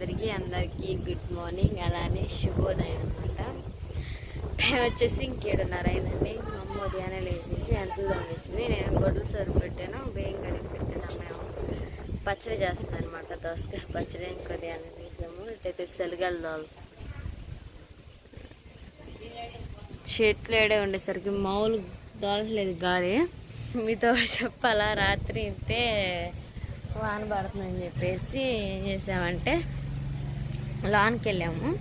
అందరికీ అందరికీ good morning అలానే శుభోదయం అనమాట టైం వచ్చేసి ఇంకేడున్నర అయిందండి. మా అమ్మ ఉదయాన్నే లేచింది అంతలు తోమేసింది. నేను గొడ్డలు సరుకు పెట్టాను బియ్యం కడిగి పెట్టాను మేము పచ్చడి చేస్తాను అనమాట దోసకాయ పచ్చడి ఇంకో ఉదయాన్నే తీసాము ఇటైతే సెలగలు దోలు చెట్లు ఏడే ఉండేసరికి మామూలు దోలట్లేదు గాలి. మీతో చెప్పాలా రాత్రి ఇంతే వాన పడుతుందని చెప్పేసి ఏం చేసామంటే లాన్కి వెళ్ళాము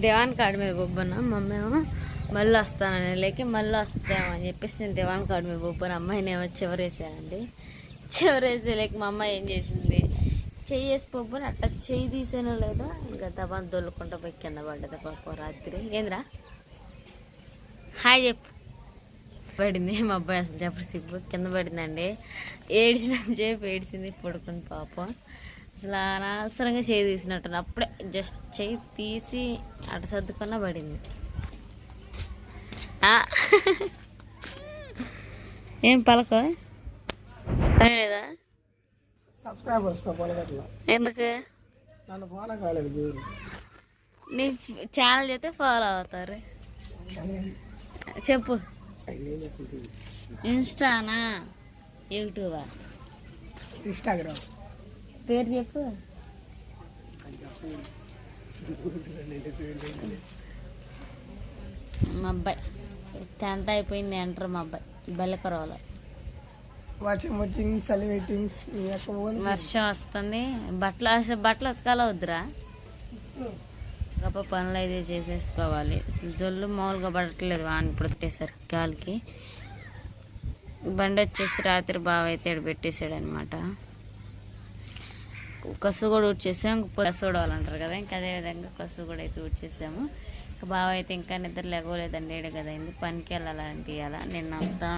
దేవాన్ కాడి మీద బొబ్బన మమ్మీ ఏమో మళ్ళీ వస్తానని లేక మళ్ళీ వస్తామని చెప్పేసి నేను దేవాన్ కాడి మీద బొబ్బన అమ్మాయిని ఏమో చివరేసానండి. చివరేసే లేక మా అమ్మాయి ఏం చేసింది? చెయ్యి వేసి బొబ్బని అట్లా చెయ్యి తీసేనో లేదో? ఇంకా దబాన్ దొల్లుకుంటా పోయి కింద పడ్డది పాప రాత్రి. ఏంద్రా? హాయ్ చెప్పు. పడింది మా అబ్బాయి అసలు చెప్పడు సిగ్గు. కింద పడిందండి. ఏడిచిన చెప్పు ఏడిచింది పడుకుంది పాపం. అసలు అనవసరంగా చేయి తీసినట్టు అప్పుడే జస్ట్ చేయి తీసి అట సర్దుకున్నా పడింది. ఏం పలకో? లేదా ఎందుకు? నన్ను ఫాలో కాలేదు మీరు నీ ఛానల్ చేస్తే ఫాలో అవుతారు. చెప్పు. ఇన్స్టానా? యూట్యూబా? ఇన్స్టాగ్రామ్. పేరు చెప్పు. మా అబ్బాయి. టెన్త్ అయిపోయింది అంటారు మా అబ్బాయి. బెల్లకరవలో. వాచింగ్ వాచింగ్ చలి వెయిటింగ్స్ వర్షం వస్తుంది. బట్టలు అసలు బట్టలు ఉతకాల వద్దురా? గొప్ప పనులు అయితే చేసేసుకోవాలి. జొల్లు మామూలుగా పడట్లేదు వాన ఇప్పుడు పెట్టేసరికి గాలికి. బండి వచ్చేసి రాత్రి బావ అయితే పెట్టేశాడు అనమాట కసు కూడా ఊడ్చేసాం కసు ఊడవాలంటారు కదా ఇంకా అదే విధంగా కసు కూడా అయితే ఊడ్చేసాము ఇంకా బావ అయితే ఇంకా నిద్ర లేగలేదండి ఏడు కదా అయింది పనికి వెళ్ళాలంటే ఇవాళ నిన్నంతా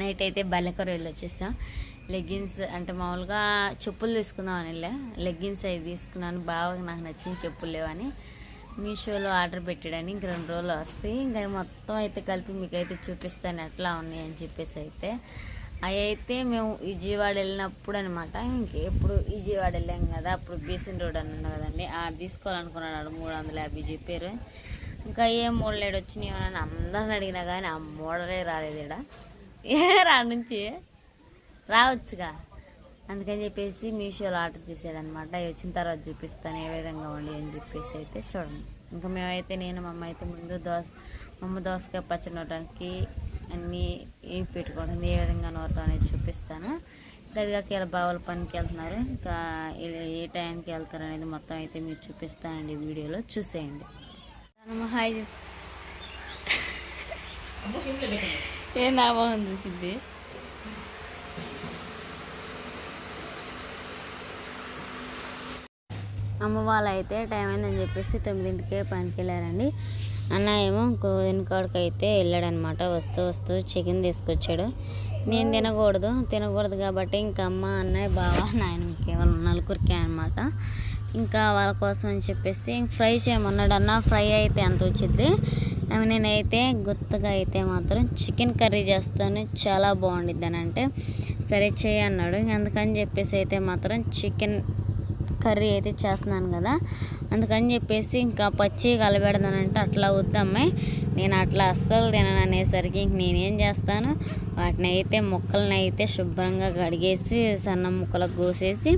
నైట్ అయితే బల్లెకర వెళ్ళి వచ్చేసాం. లెగ్గిన్స్ అంటే మామూలుగా చెప్పులు తీసుకుందామని వెళ్ళా. లెగ్గిన్స్ అవి తీసుకున్నాను బాగా నాకు నచ్చిన చెప్పులు లేవని మీషోలో ఆర్డర్ పెట్టాడని ఇంక రెండు రోజులు వస్తాయి ఇంకా మొత్తం అయితే కలిపి మీకు అయితే చూపిస్తాను ఎట్లా ఉన్నాయి అని చెప్పేసి అయితే. అవి అయితే మేము విజయవాడ వెళ్ళినప్పుడు అనమాట ఇంకెప్పుడు విజయవాడ వెళ్ళాం కదా అప్పుడు బీసన్ రోడ్ అని ఉన్నా కదండి ఆ తీసుకోవాలనుకున్నాడు మూడు వందల యాభై చెప్పారు ఇంకా ఏ మోడలేడు వచ్చినాయి అని అందరిని అడిగినా కానీ ఆ మోడలే రాలేదు ఈడ. ఏ రా నుంచి? రావచ్చుగా. అందుకని చెప్పేసి మీషోలో ఆర్డర్ చేసాడనమాట అవి వచ్చిన తర్వాత చూపిస్తాను ఏ విధంగా ఉండి అని చెప్పేసి అయితే చూడండి. ఇంకా మేమైతే నేను మా అమ్మ అయితే ముందు దోస మా అమ్మ దోసకాయ పచ్చడి అన్నీ ఏ పెట్టుకుంటుంది ఏ విధంగా నూరుతాం అనేది చూపిస్తాను. గదిగాకి ఇలా బావల పనికి వెళ్తున్నారు. ఇంకా ఏ టైంకి వెళ్తారు అనేది మొత్తం అయితే మీరు చూపిస్తానండి వీడియోలో. చూసేయండి. హాయ్. ఏ నా మొహం చూసింది. అమ్మ వాళ్ళు అయితే టైం అయిందని చెప్పేసి తొమ్మిదింటికే పనికి వెళ్ళారండి అన్న ఏమో ఇంకో వెనుకాడికి అయితే వెళ్ళాడనమాట. వస్తూ వస్తూ చికెన్ తీసుకొచ్చాడు. నేను తినకూడదు తినకూడదు కాబట్టి ఇంకా అమ్మ అన్నయ్య బావ నాయన కేవలం నలుగురికే అనమాట ఇంకా వాళ్ళ కోసం అని చెప్పేసి ఫ్రై చేయమన్నాడు అన్న ఫ్రై అయితే ఎంత వచ్చింది నేనైతే గుత్తగా అయితే మాత్రం చికెన్ కర్రీ చేస్తాను. చాలా బాగుండిద్ది అని అంటే సరే చేయి అన్నాడు. అందుకని చెప్పేసి అయితే మాత్రం చికెన్ కర్రీ అయితే చేస్తున్నాను కదా. అందుకని చెప్పేసి ఇంకా పచ్చి కలబెడదానంటే అట్లా వద్దమ్మాయి నేను అట్లా అస్సలు తినను అనేసరికి ఇంక నేనేం చేస్తాను? వాటిని అయితే ముక్కల్ని అయితే శుభ్రంగా కడిగేసి సన్న ముక్కలకు కోసేసి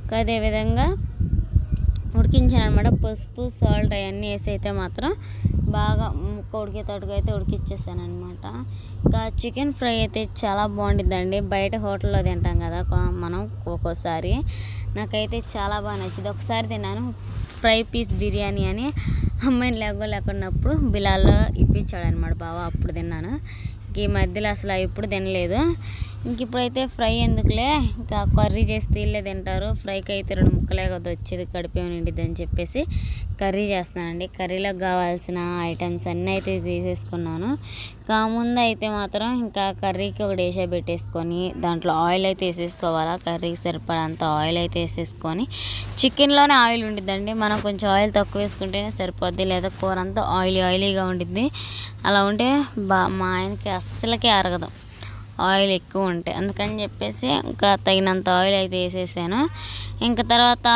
ఇంకా అదేవిధంగా ఉడికించాను అనమాట పసుపు సాల్ట్ అవన్నీ వేసి అయితే మాత్రం బాగా ముక్క ఉడికేటట్టుగా అయితే ఉడికిచ్చేసాను అనమాట ఇంకా చికెన్ ఫ్రై అయితే చాలా బాగుంటుందండి బయట హోటల్లో తింటాం కదా మనం ఒక్కోసారి. నాకైతే చాలా బాగా నచ్చింది. ఒకసారి తిన్నాను. ఫ్రై పీస్ బిర్యానీ అని అమ్మాయిని లేకో లేకున్నప్పుడు బిలాల్లో ఇప్పించాడు అనమాట బావ. అప్పుడు తిన్నాను. ఈ మధ్యలో అసలు ఎప్పుడు తినలేదు. ఇంక ఇప్పుడైతే ఫ్రై ఎందుకులే? ఇంకా కర్రీ చేసి తీళ్ళే తింటారు. ఫ్రైకి అయితే రెండు ముక్కలే కదా వచ్చేది. కడిపే నిండిద్ది అని చెప్పేసి కర్రీ చేస్తానండి. కర్రీలోకి కావాల్సిన ఐటమ్స్ అన్నీ అయితే తీసేసుకున్నాను. ఇంకా ముందు అయితే మాత్రం ఇంకా కర్రీకి ఒక డేషా పెట్టేసుకొని దాంట్లో ఆయిల్ అయితే వేసేసుకోవాలా? కర్రీకి సరిపడంత ఆయిల్ అయితే వేసేసుకొని చికెన్లోనే ఆయిల్ ఉండిద్దండి. మనం కొంచెం ఆయిల్ తక్కువ వేసుకుంటేనే సరిపోద్ది. లేదా కూర అంతా ఆయిలీ ఆయిలీగా ఉండిద్ది. అలా ఉంటే బా మా ఆయనకి అస్సలకే అరగదు. ఆయిల్ ఎక్కువ ఉంటాయి. అందుకని చెప్పేసి ఇంకా తగినంత ఆయిల్ అయితే వేసేసాను. ఇంకా తర్వాత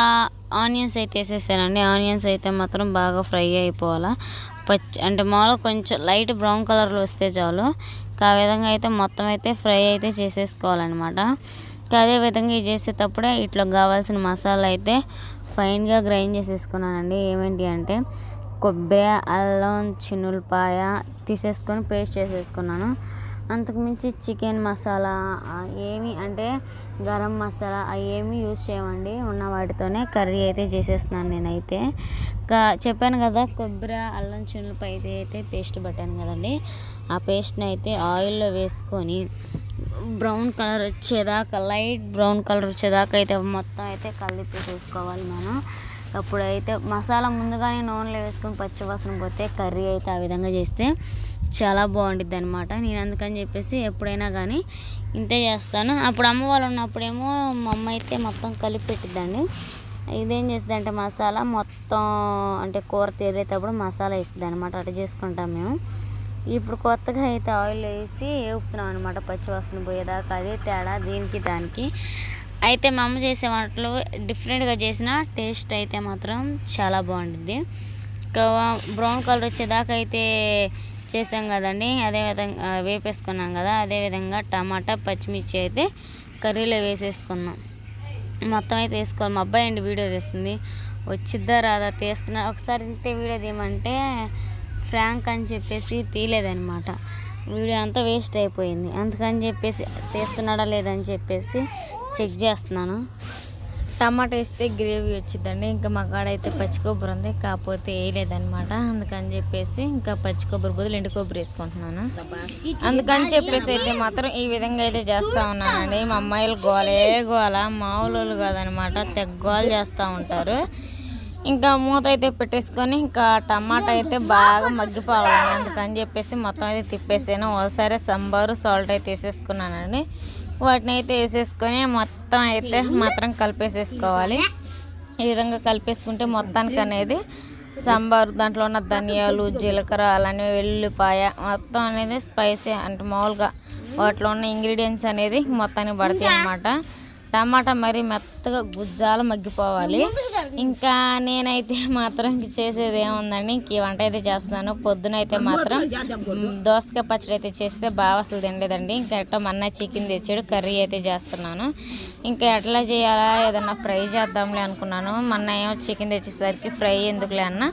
ఆనియన్స్ అయితే వేసేసానండి. ఆనియన్స్ అయితే మాత్రం బాగా ఫ్రై అయిపోవాలా. పచ్చి అంటే మామూలుగా కొంచెం లైట్ బ్రౌన్ కలర్లో వస్తే చాలు. ఇంకా ఆ విధంగా అయితే మొత్తం అయితే ఫ్రై అయితే చేసేసుకోవాలన్నమాట. ఇంకా అదే విధంగా ఇది చేసేటప్పుడే ఇట్లా కావాల్సిన మసాలా అయితే ఫైన్గా గ్రైండ్ చేసేసుకున్నానండి. ఏమేంటి అంటే కొబ్బరి అల్లం చిన్నులపాయ తీసేసుకొని పేస్ట్ చేసేసుకున్నాను. అంతకుమించి చికెన్ మసాలా ఏమి అంటే గరం మసాలా అవి ఏమి యూజ్ చేయమండి. ఉన్న వాటితోనే కర్రీ అయితే చేసేస్తున్నాను నేనైతే. ఇంకా చెప్పాను కదా కొబ్బరి అల్లం చిన్నులపాయ అయితే అయితే పేస్ట్ పట్టాను కదండి. ఆ పేస్ట్ని అయితే ఆయిల్లో వేసుకొని బ్రౌన్ కలర్ వచ్చేదాకా లైట్ బ్రౌన్ కలర్ వచ్చేదాకా అయితే మొత్తం అయితే కలిపి చేసుకోవాలి మనం అప్పుడైతే మసాలా ముందుగానే నూనెలో వేసుకొని పచ్చివాసన పోతే కర్రీ అయితే ఆ విధంగా చేస్తే చాలా బాగుంటుంది అనమాట నేను అందుకని చెప్పేసి ఎప్పుడైనా కానీ ఇంతే చేస్తాను. అప్పుడు అమ్మ వాళ్ళు ఉన్నప్పుడేమో మా అమ్మ అయితే మొత్తం కలిపి పెట్టిద్దండి ఇదేం చేస్తుంది అంటే మసాలా మొత్తం అంటే కూర తీరేటప్పుడు మసాలా వేస్తుంది అనమాట అట్లా చేసుకుంటాం మేము. ఇప్పుడు కొత్తగా అయితే ఆయిల్ వేసి వేపుతున్నాం అనమాట పచ్చివాసన పోయేదాకా. అదే తేడా దీనికి దానికి. అయితే మా అమ్మ చేసే వంటలు డిఫరెంట్గా చేసిన టేస్ట్ అయితే మాత్రం చాలా బాగుంటుంది బ్రౌన్ కలర్ వచ్చేదాకా అయితే చేసాం కదండి. అదే విధంగా వేపేసుకున్నాం కదా అదే విధంగా టమాటా పచ్చిమిర్చి అయితే కర్రీలో వేసేసుకున్నాం. మొత్తం అయితే వేసుకోవాలి. మా అబ్బాయి అండి వీడియో తీస్తుంది. వచ్చిద్దా రాదా తీస్తున్నా. ఒకసారి ఇంతే వీడియో తీయమంటే ఫ్రాంక్ అని చెప్పేసి తీయలేదనమాట వీడియో అంతా వేస్ట్ అయిపోయింది. అందుకని చెప్పేసి తీస్తున్నాడా లేదని చెప్పేసి చెక్ చేస్తున్నాను. టమాటా వేస్తే గ్రేవీ వచ్చిందండి ఇంకా మా కాడ అయితే పచ్చి కొబ్బరి ఉంది. కాకపోతే వేయలేదనమాట అందుకని చెప్పేసి ఇంకా పచ్చి కొబ్బరి బదులు ఎండు కొబ్బరి వేసుకుంటున్నాను. అందుకని చెప్పేసి అయితే మాత్రం ఈ విధంగా అయితే చేస్తూ ఉన్నానండి. మా అమ్మాయిలు గోలే గోల. మామూలు కాదనమాట తెగ్గోలు చేస్తూ ఉంటారు. ఇంకా మూత అయితే పెట్టేసుకొని ఇంకా టమాటా అయితే బాగా మగ్గిపోవాలండి అందుకని చెప్పేసి మొత్తం అయితే తిప్పేసాను. ఒకసారి సాంబారు సాల్ట్ అయితే వేసేసుకున్నానండి. వాటిని అయితే వేసేసుకొని మొత్తం అయితే మాత్రం కలిపేసేసుకోవాలి. ఈ విధంగా కలిపేసుకుంటే మొత్తానికి అనేది సాంబార్ దాంట్లో ఉన్న ధనియాలు జీలకర్ర అలానే వెల్లుల్లిపాయ మొత్తం అనేది స్పైసీ అంటే మామూలుగా వాటిలో ఉన్న ఇంగ్రీడియంట్స్ అనేది మొత్తానికి పడతాయి అన్నమాట. టమాటా మరి మెత్తగా గుజ్జాలు మగ్గిపోవాలి. ఇంకా నేనైతే మాత్రం ఇంక చేసేది ఏముందండి ఇంక వంట అయితే చేస్తున్నాను. పొద్దున అయితే మాత్రం దోసకాయ పచ్చడి అయితే చేస్తే బాగా అసలు తినలేదండి. ఇంకా మన్న చికెన్ తెచ్చాడు కర్రీ అయితే చేస్తున్నాను. ఇంకా ఎట్లా చేయాలా? ఏదన్నా ఫ్రై చేద్దాంలే అనుకున్నాను. మొన్న ఏమో చికెన్ తెచ్చేసరికి ఫ్రై ఎందుకులే అన్న?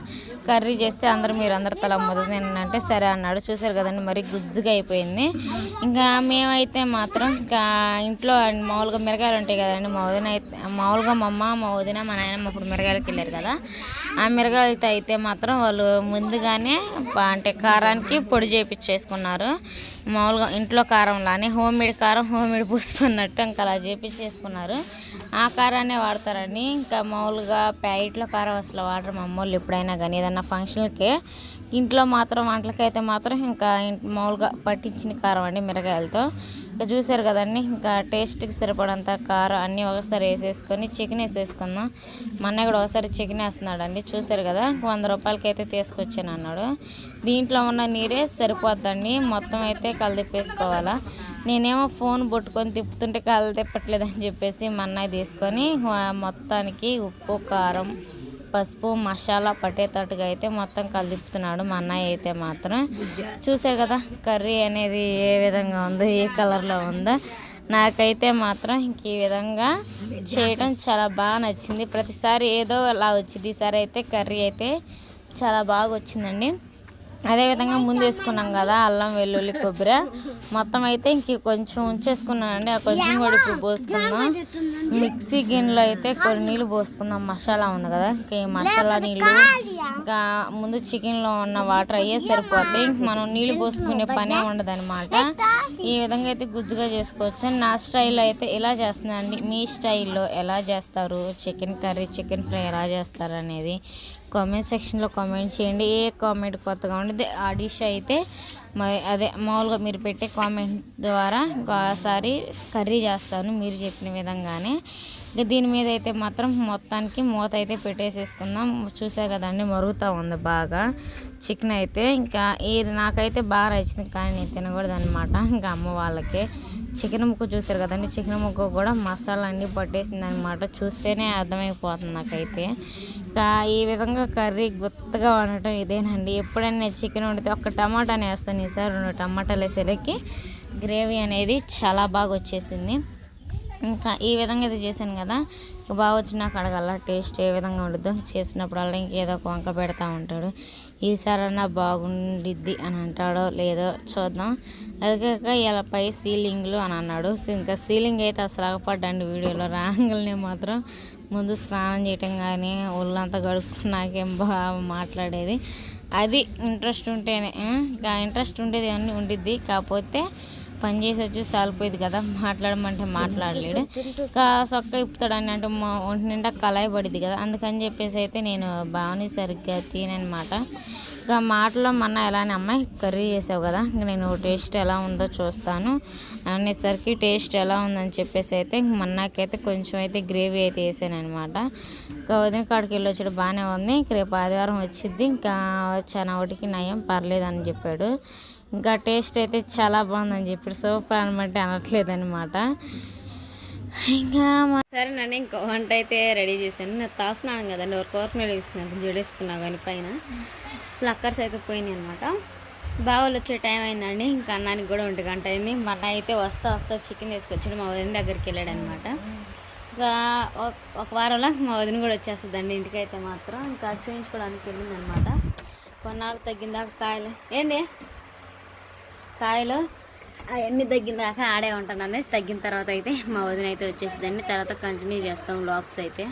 కర్రీ చేస్తే అందరూ మీరు అందరు తల మొదలు అంటే సరే అన్నాడు. చూసారు కదండి మరి గుజ్జుగా అయిపోయింది. ఇంకా మేమైతే మాత్రం ఇంకా ఇంట్లో మామూలుగా మిరగాయలు ఉంటాయి కదండి మా వదిన అయితే మామూలుగా మా అమ్మ మా వదిన మా నాయనమ్మ ఇప్పుడు మిరగాయలకి వెళ్ళారు కదా. ఆ మిరగాయలతో అయితే మాత్రం వాళ్ళు ముందుగానే అంటే కారానికి పొడి చేపించేసుకున్నారు. మామూలుగా ఇంట్లో కారంలానే హోమ్ మేడ్ కారం హోమ్ మేడ్ పూసుకున్నట్టు ఇంకా అలా చేపించేసుకున్నారు ఆ కారాన్ని వాడతారండి. ఇంకా మామూలుగా ప్యాకెట్లో కారం అసలు వాడరు మా అమ్మోళ్ళు ఎప్పుడైనా కానీ ఏదన్నా ఫంక్షన్లకే ఇంట్లో మాత్రం వంటలకైతే మాత్రం ఇంకా మామూలుగా పట్టించిన కారం అండి మిరగాయలతో. ఇంకా చూసారు కదండి ఇంకా టేస్ట్కి సరిపడంత కారం అన్నీ ఒకసారి వేసేసుకొని చికెన్ వేసేసుకుందాం. మా అన్నయ్య కూడా ఒకసారి చికెన్ వేస్తున్నాడు అండి చూసారు కదా వంద రూపాయలకి అయితే తీసుకొచ్చాను అన్నాడు. దీంట్లో ఉన్న నీరే సరిపోద్దండి మొత్తం అయితే కలదిప్పేసుకోవాలా. నేనేమో ఫోన్ పట్టుకొని తిప్పుతుంటే కళ్ళు తిప్పట్లేదని చెప్పేసి మా అన్నయ్య తీసుకొని మొత్తానికి ఉప్పు కారం పసుపు మసాలా పట్టేటట్టుగా అయితే మొత్తం కలిపుతున్నాడు మా అన్నయ్య అయితే మాత్రం చూసారు కదా కర్రీ అనేది ఏ విధంగా ఉందో ఏ కలర్లో ఉందో. నాకైతే మాత్రం ఇంక ఈ విధంగా చేయడం చాలా బాగా నచ్చింది. ప్రతిసారి ఏదో అలా వచ్చింది. ఈసారి అయితే కర్రీ అయితే చాలా బాగా వచ్చిందండి. అదేవిధంగా ముందు వేసుకున్నాం కదా అల్లం వెల్లుల్లి కొబ్బరి. మొత్తం అయితే ఇంక కొంచెం ఉంచేసుకున్నానండి. ఆ కొంచెం కూడా ఇప్పుడు పోసుకుందాం మిక్సీ గిన్నెలో అయితే కొన్ని నీళ్ళు పోసుకుందాం మసాలా ఉంది కదా ఇంకా ఈ మసాలా నీళ్ళు. ఇంకా ముందు చికెన్లో ఉన్న వాటర్ అయ్యే సరిపోతాయి ఇంక మనం నీళ్ళు పోసుకునే పనే ఉండదన్నమాట. ఈ విధంగా అయితే గుజ్జుగా చేసుకోవచ్చు. నా స్టైల్లో అయితే ఇలా చేస్తున్నానండి? మీ స్టైల్లో ఎలా చేస్తారు? చికెన్ కర్రీ చికెన్ ఫ్రై ఎలా చేస్తారు అనేది కామెంట్ సెక్షన్లో కామెంట్ చేయండి. ఏ కామెంట్ కొత్తగా ఉండేది ఆ డిష్ అయితే మరి అదే మామూలుగా మీరు పెట్టే కామెంట్ ద్వారా ఒకసారి కర్రీ చేస్తాను మీరు చెప్పిన విధంగానే. ఇంకా దీని మీద అయితే మాత్రం మొత్తానికి మూత అయితే పెట్టేసేసుకుందాం. చూసారు కదండి మరుగుతూ ఉంది బాగా. చికెన్ అయితే ఇంకా ఇది నాకైతే బాగా నచ్చింది కానీ నేను తినకూడదు అనమాట ఇంకా అమ్మ వాళ్ళకి. చికెన్ ముక్క చూసారు కదండి చికెన్ ముక్క కూడా మసాలా అన్నీ పట్టేసింది అనమాట చూస్తేనే అర్థమైపోతుంది నాకైతే. ఈ విధంగా కర్రీ గుత్తగా వండటం ఇదేనండి. ఎప్పుడైనా నేను చికెన్ వండితే ఒక టమాటాని వేస్తాను. ఈసారి రెండు టమాటాలు వేసేలకి గ్రేవీ అనేది చాలా బాగా వచ్చేసింది. ఇంకా ఈ విధంగా అయితే చేశాను కదా. ఇక బాగా వచ్చినాక అడగల టేస్ట్ ఏ విధంగా ఉంటుందో చేసినప్పుడల్లా ఇంకేదో ఒక వంక పెడతా ఉంటాడు. ఈసారన్నా బాగుండిద్ది అని అంటాడో లేదో చూద్దాం. అదికాక ఇలా పై సీలింగ్లు అని అన్నాడు. ఇంకా సీలింగ్ అయితే అసలు ఆగపడ్డండి వీడియోలో రాంగల్ని మాత్రం. ముందు స్నానం చేయటం కానీ ఒళ్ళంతా గడుపుకున్నాకేం బాగా మాట్లాడేది. అది ఇంట్రెస్ట్ ఉంటేనే ఇంకా ఇంట్రెస్ట్ ఉండేది అన్నీ ఉండిద్ది. కాకపోతే పని చేసి వచ్చి సాలిపోయేది కదా మాట్లాడమంటే మాట్లాడలేడు. ఇంకా సొక్క ఇప్పుతాడని అంటే మా ఒంటి నిండా కళాయి కదా అందుకని చెప్పేసి అయితే నేను బాగానే సరిగ్గా తిననమాట. ఇంకా మాటలో మొన్న ఎలానే అమ్మాయి కర్రీ చేసావు కదా ఇంక నేను టేస్ట్ ఎలా ఉందో చూస్తాను. అనేసరికి టేస్ట్ ఎలా ఉందని చెప్పేసి అయితే ఇంక మొన్నకైతే కొంచెం అయితే గ్రేవీ అయితే వేసాను అనమాట ఇంకా ఉదయం కాడికి వెళ్ళి వచ్చాడు బాగానే ఉంది. ఇంక రేపు ఆదివారం వచ్చింది ఇంకా చాలా ఒకటికి నయం పర్లేదని చెప్పాడు. ఇంకా టేస్ట్ అయితే చాలా బాగుందని చెప్పి సూపర్ అనమాట అనట్లేదు అనమాట ఇంకా సరే నన్ను ఇంకో వంట అయితే రెడీ చేశాను. నేను తాసినాను కదండి ఒక కోరమేళ వేస్తున్నాను. జడేసుకున్నా కానీ పైన. ప్లక్కర్స్ అయితే పోయినాయి అనమాట బావులు వచ్చే టైం అయిందండి. ఇంకా అన్నానికి కూడా ఒంటి గంట అయింది. మన అయితే వస్తా వస్తా చికెన్ తీసుకొచ్చాడు. మా వదిన దగ్గరికి వెళ్ళాడు అనమాట ఇంకా ఒక- ఒక వారంలో మా వదిన కూడా వచ్చేస్తుందండి ఇంటికి అయితే మాత్రం. ఇంకా చూయించుకోవడానికి వెళ్ళింది అనమాట కొన్నాళ్ళు తగ్గిందాక కాయలు. ఏంటి కాయలు అవన్నీ తగ్గిన దాకా ఆడే ఉంటానండి తగ్గిన తర్వాత అయితే మా వదిన అయితే వచ్చేసిందండి తర్వాత కంటిన్యూ చేస్తాం బ్లాగ్స్ అయితే.